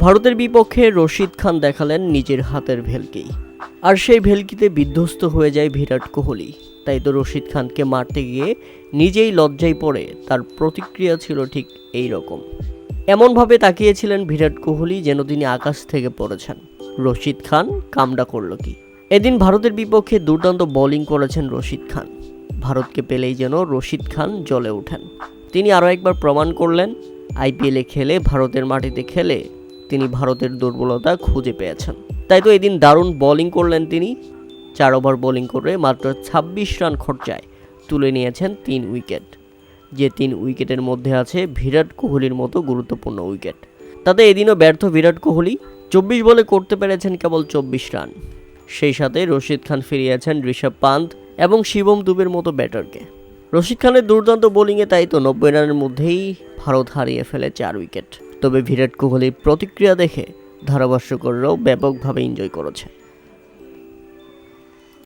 ভারতের বিপক্ষে রশিদ খান দেখালেন নিজের হাতের ভেলকেই। আর সেই ভেলকিতে বিধ্বস্ত হয়ে যায় বিরাট কোহলি। তাই তো রশিদ খানকে মারতে গিয়ে নিজেই লজ্জায় পড়ে, তার প্রতিক্রিয়া ছিল ঠিক এই রকম এমনভাবে তাকিয়েছিলেন বিরাট কোহলি যেন তিনি আকাশ থেকে পড়েছেন। রশিদ খান কামডা করল কি? এদিন ভারতের বিপক্ষে দুর্দান্ত বোলিং করেছেন রশিদ খান। ভারতকে পেলেই যেন রশিদ খান জ্বলে ওঠেন। তিনি আরও একবার প্রমাণ করলেন, আইপিএলে খেলে ভারতের মাটিতে খেলে তিনি ভারতের দুর্বলতা খুঁজে পেয়েছেন। তাই তো এদিন দারুণ বোলিং করলেন তিনি। চার ওভার বোলিং করে মাত্র ছাব্বিশ রান খরচায় তুলে নিয়েছেন তিন উইকেট যে তিন উইকেটের মধ্যে আছে বিরাট কোহলির মতো গুরুত্বপূর্ণ উইকেট তাতে এদিনও ব্যর্থ বিরাট কোহলি চব্বিশ বলে করতে পেরেছেন কেবল চব্বিশ রান। সেই সাথে রশিদ খান ফিরিয়েছেন ঋষভ পান্ত এবং শিবম দুবের মতো ব্যাটারকে। রশিদ খানের দুর্দান্ত বোলিংয়ে তাই তো নব্বই রানের মধ্যেই ভারত হারিয়ে ফেলে চার উইকেট তবে বিরাট কোহলির প্রতিক্রিয়া দেখে ধারাভাষ্যকররাও ব্যাপকভাবে এনজয় করেছে